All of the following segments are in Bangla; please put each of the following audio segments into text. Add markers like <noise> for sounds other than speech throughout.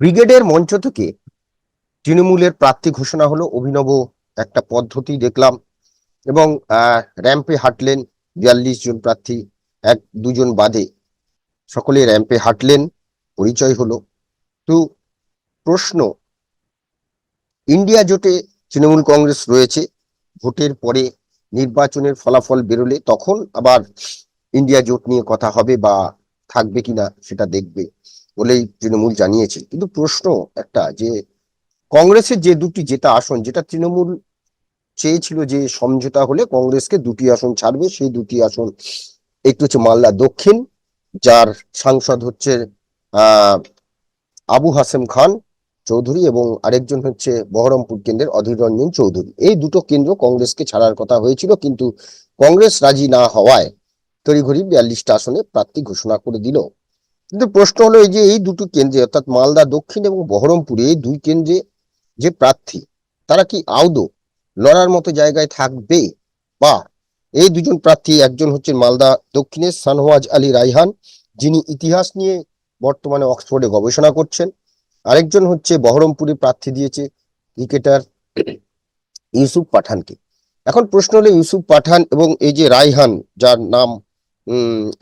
ব্রিগেডের মঞ্চ থেকে তৃণমূলের প্রার্থী ঘোষণা হলো, অভিনব একটা পদ্ধতি দেখলাম এবং র্যাম্পে হাঁটলেন বিয়াল্লিশ জন প্রার্থী, এক, দুজন বাদে। সকলে র্যাম্পে হাঁটলেন, পরিচয় হলো। তো প্রশ্ন, ইন্ডিয়া জোটে তৃণমূল কংগ্রেস রয়েছে, ভোটের পরে নির্বাচনের ফলাফল বেরোলে তখন আবার ইন্ডিয়া জোট নিয়ে কথা হবে বা থাকবে কিনা সেটা দেখবে। বলেই তৃণমূল জানিয়েছে। কিন্তু প্রশ্ন একটা যে, কংগ্রেসের যে দুটি জেতা আসন, যেটা তৃণমূল চেয়েছিল যে সমঝোতা হলে কংগ্রেসকে দুটি আসন ছাড়বে, সেই দুটি আসন একটু হচ্ছে মালদা দক্ষিণ, যার সাংসদ হচ্ছে আবু হাসেম খান চৌধুরী এবং আরেকজন হচ্ছে বহরমপুর কেন্দ্রের অধীর রঞ্জন চৌধুরী। এই দুটো কেন্দ্র কংগ্রেসকে ছাড়ার কথা হয়েছিল, কিন্তু কংগ্রেস রাজি না হওয়ায় তড়িঘড়ি বিয়াল্লিশটা আসনে প্রার্থী ঘোষণা করে দিল। কিন্তু প্রশ্ন হলো এই যে এই দুটো কেন্দ্রে, অর্থাৎ মালদা দক্ষিণ এবং বহরমপুরে এই দুই কেন্দ্রে যে প্রার্থী, তারা কি আদৌ লড়ার মতো জায়গায় থাকবে? বা এই দুজন প্রার্থী, একজন হচ্ছেন মালদা দক্ষিণের সানওয়াজ আলী রাইহান যিনি ইতিহাস নিয়ে বর্তমানে অক্সফোর্ডে গবেষণা করছেন। আরেকজন হচ্ছে বহরমপুরে প্রার্থী দিয়েছে ক্রিকেটার ইউসুফ পাঠানকে। এখন প্রশ্ন হলো ইউসুফ পাঠান এবং এই যে রাইহান যার নাম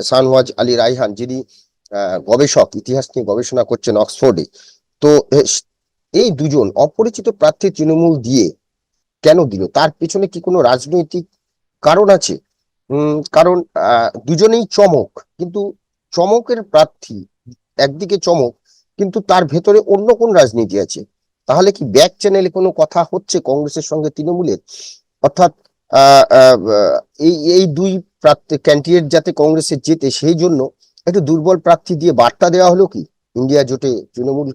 সানওয়াজ আলী রাইহান যিনি গবেষক, ইতিহাস নিয়ে গবেষণা করছেন অক্সফোর্ডে। তো এই দুজন অপরিচিত প্রার্থী তৃণমূল দিয়ে কেন দিল? তার পেছনে কি কোনো রাজনৈতিক কারণ আছে? কারণ দুজনেই চমক, কিন্তু চমকের প্রার্থী, একদিকে চমক, কিন্তু তার ভেতরে অন্য কোন রাজনীতি আছে? তাহলে কি ব্যাক চ্যানেলে কোনো কথা হচ্ছে কংগ্রেসের সঙ্গে তৃণমূলের? অর্থাৎ এই এই দুই প্রার্থী ক্যান্ডিডেট যাতে কংগ্রেসে জেতে, সেই জন্য একটু দুর্বল প্রার্থী দিয়ে বার্তা দেওয়া হলো কি? ইন্ডিয়া জোটে তৃণমূল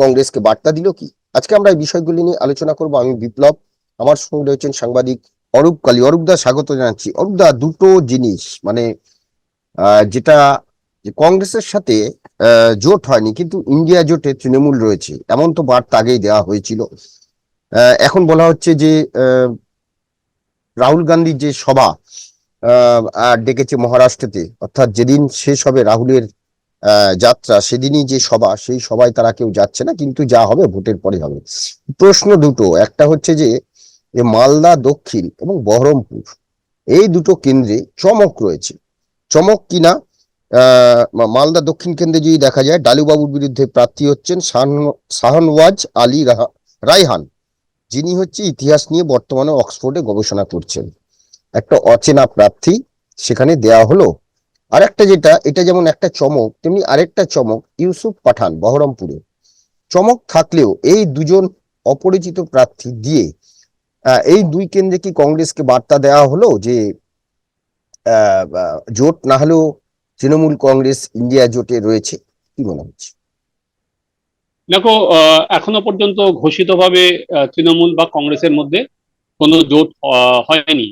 কংগ্রেসকে বার্তা দিল কি? আজকে আমরা এই বিষয়গুলি নিয়ে আলোচনা করব। আমি বিপ্লব, আমার সঙ্গে রয়েছেন সাংবাদিক অরূপ কালী। অরূপ দা, স্বাগত জানাচ্ছি। অরূপ দা, দুটো জিনিস মানে যেটা কংগ্রেসের সাথে জোট হয়নি, কিন্তু ইন্ডিয়া জোটে তৃণমূল রয়েছে। এমন তো বার্তা আগেই দেওয়া হয়েছিল। এখন বলা হচ্ছে যে রাহুল গান্ধীর যে সভা আর ডেকেছে মহারাষ্ট্রতে। অর্থাৎ যেদিন শেষ হবে রাহুলের যাত্রা, সেদিনই যে সভা, সেই সভায় তারা কেউ যাচ্ছে না, কিন্তু যা হবে ভোটের পরে হবে। প্রশ্ন দুটো। একটা হচ্ছে যে মালদা দক্ষিণ এবং বহরমপুর, এই দুটো কেন্দ্রে চমক রয়েছে। চমক কিনা? মালদা দক্ষিণ কেন্দ্রে যদি দেখা যায়, ডালুবাবুর বিরুদ্ধে প্রার্থী হচ্ছেন শাহন- শাহনওয়াজ আলী রাহা- রায়হান। যিনি হচ্ছে ইতিহাস নিয়ে বর্তমানে অক্সফোর্ডে গবেষণা করছেন। একটা অচেনা প্রার্থী সেখানে দেয়া হলো। আর একটা যেটা, এটা যেমন একটা চমক, তেমনি আরেকটা চমক ইউসুফ পাঠান বহরমপুরে। চমক থাকলেও এই দুজন অপরিচিত প্রার্থী দিয়ে এই দুই কেন্দ্রে কি কংগ্রেসকে বার্তা দেওয়া হলো যে জোট না হলেও তৃণমূল কংগ্রেস ইন্ডিয়া জোটে রয়েছে? কি মনে হচ্ছে? দেখো এখনও পর্যন্ত ঘোষিতভাবে তৃণমূল বা কংগ্রেসের মধ্যে কোনো জোট হয়নি।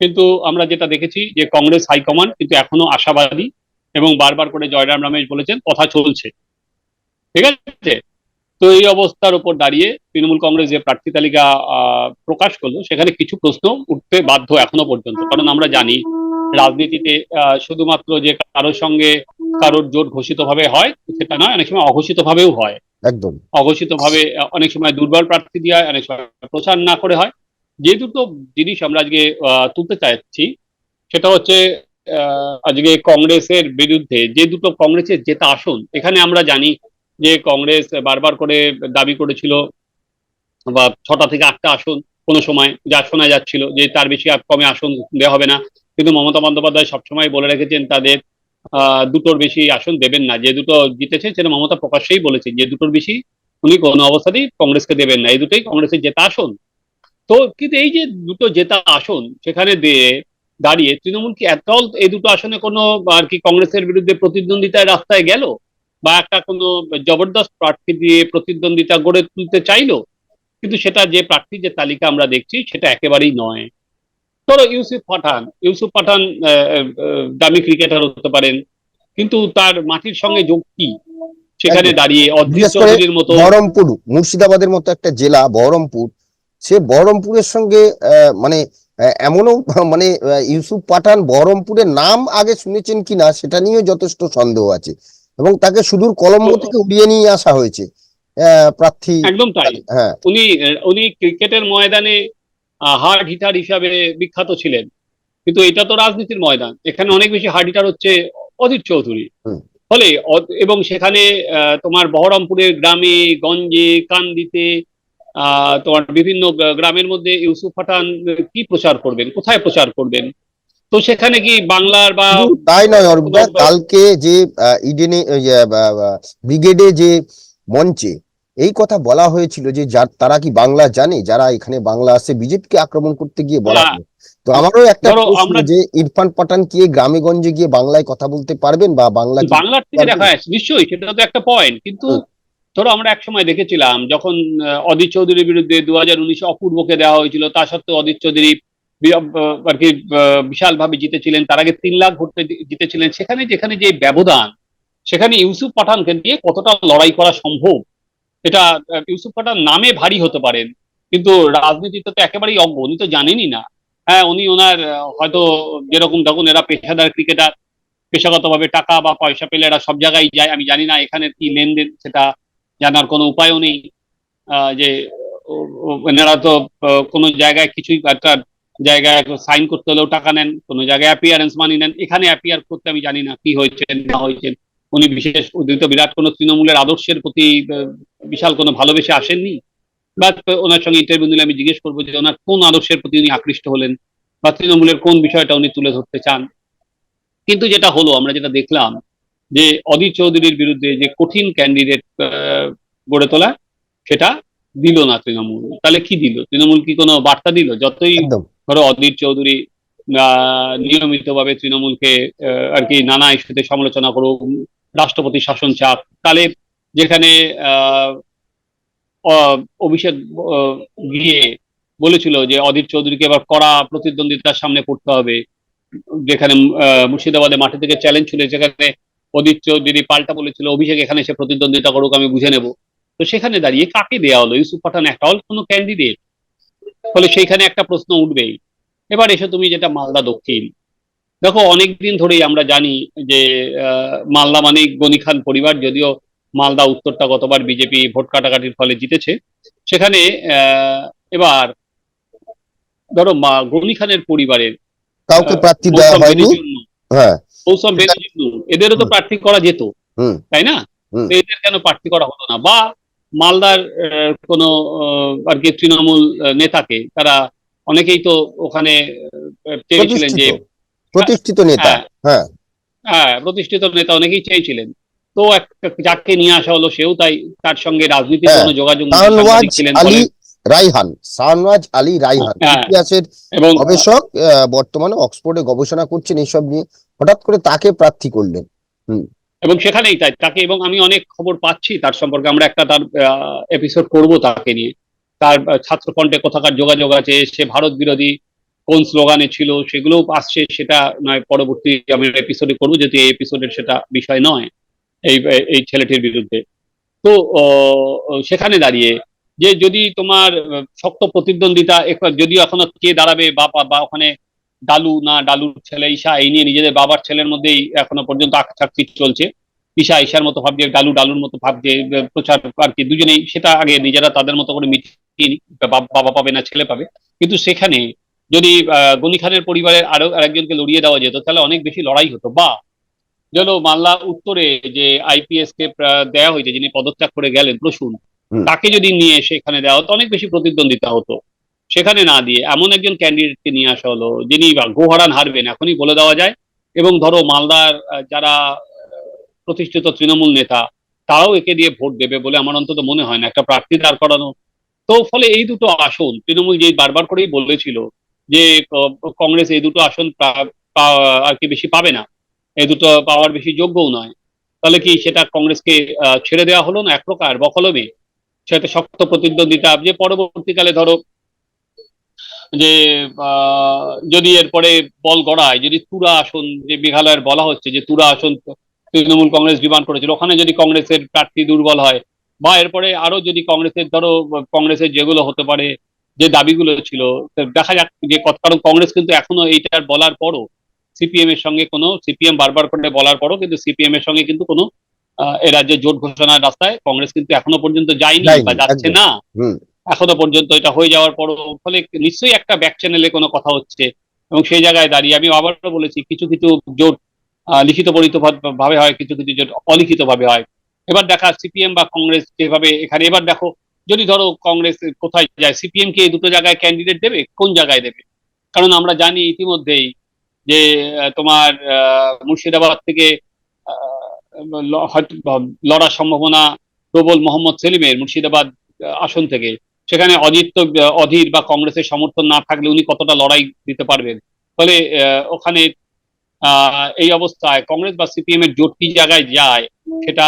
কিন্তু আমরা যেটা দেখেছি যে কংগ্রেস হাইকমান্ড কিন্তু এখনও আশাবাদী এবং বারবার করে জয়রাম রমেশ বলেছেন কথা চলছে। ঠিক আছে? তো এই অবস্থার উপর দাঁড়িয়ে তৃণমূল কংগ্রেস যে প্রার্থী তালিকা প্রকাশ করল সেখানে কিছু প্রশ্ন উঠতে বাধ্য এখনও পর্যন্ত। কারণ আমরা জানি রাজনীতিতে আহ, শুধুমাত্র যে কারোর সঙ্গে কারোর জোট ঘোষিতভাবে হয় সেটা নয় অনেক সময় অঘোষিতভাবেও হয়। একদম। অঘোষিতভাবে অনেক সময় দুর্বল প্রার্থী দিয়ে হয় অনেক সময় প্রচার না করে হয়। যে দুটো জিনিস আমরা আজকে তুলতে চাইছি, সেটা হচ্ছে আজকে কংগ্রেসের বিরুদ্ধে যে দুটো কংগ্রেসের জেতা আসন, এখানে আমরা জানি যে কংগ্রেস বারবার করে দাবি করেছিল বা ছটা থেকে আটটা আসন কোনো সময় যা শোনা যাচ্ছিল যে তার বেশি আর কমে আসন দেওয়া হবে না। কিন্তু মমতা বন্দ্যোপাধ্যায় সবসময় বলে রেখেছেন তাদের দুটোর বেশি আসন দেবেন না। যে দুটো জিতেছে সেটা মমতা প্রকাশ্যেই বলেছে যে দুটোর বেশি উনি কোনো অবস্থাতেই কংগ্রেসকে দেবেন না। এই দুটোই কংগ্রেসের জেতা আসন। তো কিন্তু এই যে দুটো জেতা আসন সেখানে দিয়ে দাঁড়িয়ে তৃণমূল কি এতল এই দুটো আসনে কোনো আর কি কংগ্রেসের বিরুদ্ধে প্রতিদ্বন্দ্বিতায় রাস্তায় গেল? বা একটা কোনো জবরদস্ত প্রার্থী দিয়ে প্রতিদ্বন্দ্বিতা গড়ে তুলতে চাইলো? কিন্তু সেটা যে প্রার্থী যে তালিকা আমরা দেখছি সেটা একেবারেই নয়। ধরো ইউসুফ পাঠান। ইউসুফ পাঠান দামি ক্রিকেটার হতে পারেন। কিন্তু তার মাটির সঙ্গে যোগ কি? সেখানে দাঁড়িয়ে চৌধুরীর মতো বহরমপুর মুর্শিদাবাদের মতো একটা জেলা বহরমপুর সে বহরমপুরের সঙ্গে মানে এমনও <laughs> মানে ইউসুফ পাঠান বহরমপুরের নাম আগে শুনেছেন কিনা সেটা নিয়েও যথেষ্ট সন্দেহ আছে। এবং তাকে সুদূর কলম্বো থেকে উড়িয়ে নিয়ে আসা হয়েছে প্রার্থী একদম তাই। হ্যাঁ। উনি উনি ক্রিকেটের ময়দানে হার্ড হিটার হিসাবে বিখ্যাত ছিলেন। কিন্তু এটা তো রাজনীতির ময়দান। এখানে অনেক বেশি হার্ড হিটার হচ্ছে অধীর চৌধুরী। ফলে এবং সেখানে আহ, তোমার বহরমপুরের গ্রামে গঞ্জে কান্দিতে তোমার বিভিন্ন গ্রামের মধ্যে ইউসুফ পাঠান কি প্রচার করবেন? কোথায় প্রচার করবেন? তো সেখানে কি বাংলার বা তাই নয় কালকে যে ইডেনে ব্রিগেডে যে মঞ্চে এই কথা বলা হয়েছিল যে যার তারা কি বাংলা জানে? যারা এখানে বাংলা আসে বিজেপিকে আক্রমণ করতে গিয়ে বলা হ্যাঁ। তো আমারও একটা প্রশ্ন যে ইরফান পাঠান কি গ্রামে গঞ্জে গিয়ে বাংলায় কথা বলতে পারবেন বা বাংলা কি দেখা নিশ্চয়ই সেটা তো একটা পয়েন্ট কিন্তু। ধরো আমরা এক সময় দেখেছিলাম যখন অদিত চৌধুরীর বিরুদ্ধে দু হাজার উনিশে অপূর্বকে দেওয়া হয়েছিল, তা সত্ত্বেও অদিত চৌধুরী আর কি বিশাল ভাবে জিতেছিলেন, তার আগে তিন লাখ ভোটে জিতেছিলেন। সেখানে, যেখানে যে ব্যবধান, সেখানে ইউসুফ পাঠানকে দিয়ে কতটা লড়াই করা সম্ভব? এটা ইউসুফ পাঠান নামে ভারী হতে পারেন, কিন্তু রাজনীতিতে তো একেবারেই অজ্ঞ, উনি তো জানেনই না। হ্যাঁ উনি ওনার হয়তো যেরকম তখন এরা পেশাদার ক্রিকেটার, পেশাগতভাবে টাকা বা পয়সা পেলে এরা সব জায়গায় যায়, আমি জানি না এখানে কি লেনদেন সেটা। জানার কোনো উপায়ও নেই। যে এনারা তো কোনো জায়গায় কিছুই একটা জায়গায় সাইন করতে হলেও টাকা নেন, কোনো জায়গায় অ্যাপিয়ারেন্স মানি নেন। এখানে অ্যাপিয়ার করতে আমি জানি না কি হয়েছে, না হয়েছে। উনি বিশেষ উদ্ধৃত বিরাট কোনো তৃণমূলের আদর্শের প্রতি বিশাল কোনো ভালোবেসে আসেননি। বা ওনার সঙ্গে ইন্টারভিউ নিলে আমি জিজ্ঞেস করব যে ওনার কোন আদর্শের প্রতি উনি আকৃষ্ট হলেন বা তৃণমূলের কোন বিষয়টা উনি তুলে ধরতে চান। কিন্তু যেটা হলো, আমরা যেটা দেখলাম যে অধীর চৌধুরীর বিরুদ্ধে যে কঠিন ক্যান্ডিডেট গড়ে তোলা সেটা দিল না তৃণমূল। তাহলে কি দিল? তৃণমূল কি কোনো বার্তা দিল? যতই ধরো অধীর চৌধুরী নিয়মিতভাবে তৃণমূলকে আহ, আর কি নানা ইস্যুতে সমালোচনা করুক রাষ্ট্রপতি শাসন চাপ তাহলে যেখানে আহ, অভিষেক গিয়ে বলেছিল যে অধীর চৌধুরীকে এবার কড়া প্রতিদ্বন্দ্বিতার সামনে পড়তে হবে যেখানে আহ, মুর্শিদাবাদে মাঠে থেকে চ্যালেঞ্জ ছিল যেখানে অধীর চৌধুরী পাল্টা বলেছিল অভিষেক এখানে এসে প্রতিদ্বন্দ্বিতা করুক আমি বুঝে নেব। তো সেখানে দাঁড়িয়ে কাকে দেওয়া হলো? ইউসুফ পাঠান একটা হল কোনো ক্যান্ডিডেট ফলে সেইখানে একটা প্রশ্ন উঠবেই। এবার এসে তুমি যেটা মালদা দক্ষিণ। দেখো অনেকদিন ধরেই আমরা জানি যে মালদা মানে গনি খান পরিবার যদিও মালদা উত্তরটা গতবার বিজেপি ভোট কাটাকাটির ফলে জিতেছে। সেখানে আহ, এবার ধরো মা- গনি খানের পরিবারের কাউকে প্রার্থী দেওয়া হয়নি। হ্যাঁ। মৌসুম এদেরও তো প্রার্থী করা যেত তাই না? এদের কেন প্রার্থী করা হতো না? বা মালদার কোনো আর কি তৃণমূল নেতাকে তারা অনেকেই তো ওখানে চেয়েছিলেন যে প্রতিষ্ঠিত। নেতা হ্যাঁ। হ্যাঁ। হ্যাঁ প্রতিষ্ঠিত নেতা অনেকেই চেয়েছিলেন। তো যাকে নিয়ে আসা হলো সেও তাই তার সঙ্গে রাজনীতির হ্যাঁ, কোনো যোগাযোগ ছিলেন। রাইহান শাহনওয়াজ আলী রাইহান হ্যাঁ। ইতিহাসের এবং গবেষক বর্তমানে অক্সফোর্ডে গবেষণা করছেন এইসব নিয়ে। হঠাৎ করে তাকে প্রার্থী করলেন। এবং সেখানেই তাই তাকে এবং আমি অনেক খবর পাচ্ছি তার সম্পর্কে আমরা একটা তার এপিসোড করব তাকে নিয়ে। তার ছাত্রফ্রন্টে কোথাকার যোগাযোগ আছে সে ভারত বিরোধী কোন স্লোগানে ছিল সেগুলোও আসছে সেটা নয় পরবর্তী আমি এপিসোডে করব যেহেতু এই এপিসোডের সেটা বিষয় নয় এই এই ছেলেটির বিরুদ্ধে। তো সেখানে দাঁড়িয়ে যে যদি তোমার শক্ত প্রতিদ্বন্দ্বিতা যদিও এখনও কে দাঁড়াবে বা বা- ওখানে ডালু না ডালুর ছেলে ঈশা, এই নিয়ে নিজেদের বাবার ছেলের মধ্যেই এখনও পর্যন্ত আকাশাক্ষি চলছে ঈশা, ঈশার মতো ভাবছে ডালু ডালুর মতো ভাবছে প্রচার আর কি, দুজনেই, সেটা আগে নিজেরা তাদের মতো করে মিটিয়ে। বাবা পাবে না, ছেলে পাবে কিন্তু সেখানে যদি গনি খানের পরিবারের আরও আরেকজনকে লড়িয়ে দেওয়া যেত, তাহলে অনেক বেশি লড়াই হতো বা যেন মাল্লা উত্তরে যে আইপিএস কে দেওয়া হয়েছে, যিনি পদত্যাগ করে গেলেন, প্রসূন। তাকে যদি নিয়ে এসে এখানে দেওয়া হতো, অনেক বেশি প্রতিদ্বন্দ্বিতা হতো। সেখানে না দিয়ে এমন একজন ক্যান্ডিডেটকে নিয়ে আসা হলো, যিনি গোহারান হারবেন, এখনই বলে দেওয়া যায়। এবং ধরো মালদার যারা প্রতিষ্ঠিত তৃণমূল নেতা, তারাও একে দিয়ে ভোট দেবে বলে আমার অন্তত মনে হয় না, একটা প্রার্থী দাঁড় করানো। তো ফলে এই দুটো আসন, তৃণমূল যে বারবার করেই বলেছিল যে কংগ্রেস এই দুটো আসন আর কি বেশি পাবে না, এই দুটো পাওয়ার বেশি যোগ্যও নয়। তাহলে কি সেটা কংগ্রেসকে ছেড়ে দেওয়া হলো না? এক প্রকার বকলমে সেটা শক্ত প্রতিদ্বন্দ্বিতা। যে পরবর্তীকালে ধরো যে যদি এরপরে বল গড়ায়, যদি তুরা আসন যে মেঘালয়ের বলা হচ্ছে, যে তুরা আসন তৃণমূল কংগ্রেস ডিমান্ড করেছিল, ওখানে যদি কংগ্রেসের প্রার্থী দুর্বল হয়, বা এরপরে আরও যদি কংগ্রেসের ধরো, কংগ্রেসের যেগুলো হতে পারে, যে দাবিগুলো ছিল দেখা যাক যে কত, কারণ কংগ্রেস কিন্তু এখনও এইটার বলার পরও সিপিএম এর সঙ্গে কোনো, সিপিএম বারবার করে বলার পরও কিন্তু সিপিএম এর সঙ্গে কিন্তু কোনো এ রাজ্যে জোট ঘোষণার রাস্তায় কংগ্রেস কিন্তু এখনও পর্যন্ত যায়নি বা যাচ্ছে না। এখনও পর্যন্ত এটা হয়ে যাওয়ার পর ফলে নিশ্চয়ই একটা ব্যাক চ্যানেলে কোনো কথা হচ্ছে এবং সেই জায়গায় দাঁড়িয়ে আমি আবারও বলেছি কিছু কিছু জোট লিখিত পরিত ভাবে হয় কিছু কিছু জোট অলিখিত ভাবে হয়। এবার দেখা সিপিএম বা কংগ্রেস যেভাবে এখানে এবার দেখো যদি ধরো কংগ্রেস কোথায় যায় সিপিএম কে দুটো জায়গায় ক্যান্ডিডেট দেবে? কোন জায়গায় দেবে? কারণ আমরা জানি ইতিমধ্যেই যে তোমার আহ, মুর্শিদাবাদ থেকে হয়তো লড়ার সম্ভাবনা প্রবল মোহাম্মদ সেলিমের মুর্শিদাবাদ আসন থেকে। সেখানে অজিত তো, অধীর বা কংগ্রেসের সমর্থন না থাকলে উনি কতটা লড়াই দিতে পারবেন? ফলে ওখানে এই অবস্থায় কংগ্রেস বা সিপিএম এর জোট কি জায়গায় যায় সেটা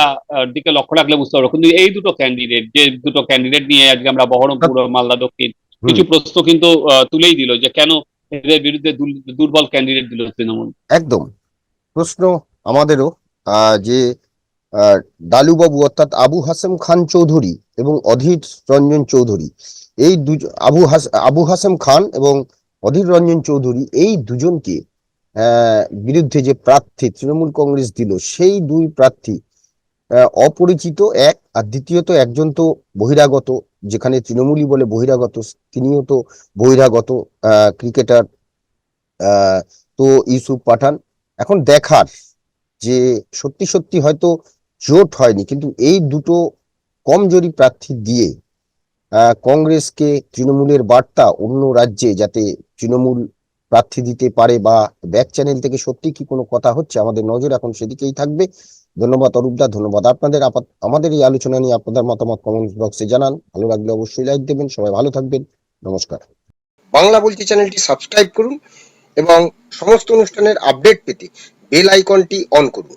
দিকে লক্ষ্য রাখলে বুঝতে পারব। কিন্তু এই দুটো ক্যান্ডিডেট যে দুটো ক্যান্ডিডেট নিয়ে আজকে আমরা বহরমপুর মালদা দক্ষিণ কিছু প্রশ্ন কিন্তু তুলেই দিল যে কেন এদের বিরুদ্ধে দুর্বল ক্যান্ডিডেট দিল তৃণমূল। একদম। প্রশ্ন আমাদেরও যে ডালুবাবু অর্থাৎ আবু হাসেম খান চৌধুরী এবং অধীর রঞ্জন চৌধুরী, এই দুজ, আবু আবু হাসেম খান এবং অধীর রঞ্জন চৌধুরী এই দুজনকে বিরুদ্ধে যে প্রার্থী তৃণমূল কংগ্রেস দিল, সেই দুই প্রার্থী অপরিচিত এক আর দ্বিতীয়ত একজন তো বহিরাগত, যেখানে তৃণমূলই বলে বহিরাগত, তিনিও তো বহিরাগত ক্রিকেটার তো ইউসুফ পাঠান। এখন দেখার যে সত্যি সত্যি হয়তো জোট হয়নি, কিন্তু এই দুটো কমজোরি প্রার্থী দিয়ে কংগ্রেসকে তৃণমূলের বার্তা অন্য রাজ্যে যাতে তৃণমূল প্রার্থী দিতে পারে বা ব্যাক চ্যানেল থেকে সত্যি কি কোনো কথা হচ্ছে, আমাদের নজর এখন সেদিকেই থাকবে। ধন্যবাদ অরূপদা, ধন্যবাদ আপনাদের। আমাদের এই আলোচনা নিয়ে আপনাদের মতামত কমেন্ট বক্সে জানান। ভালো লাগলে অবশ্যই লাইক দেবেন। সবাই ভালো থাকবেন। নমস্কার। বাংলা বলছি চ্যানেলটি সাবস্ক্রাইব করুন এবং সমস্ত অনুষ্ঠানের আপডেট পেতে বেল আইকনটি অন করুন।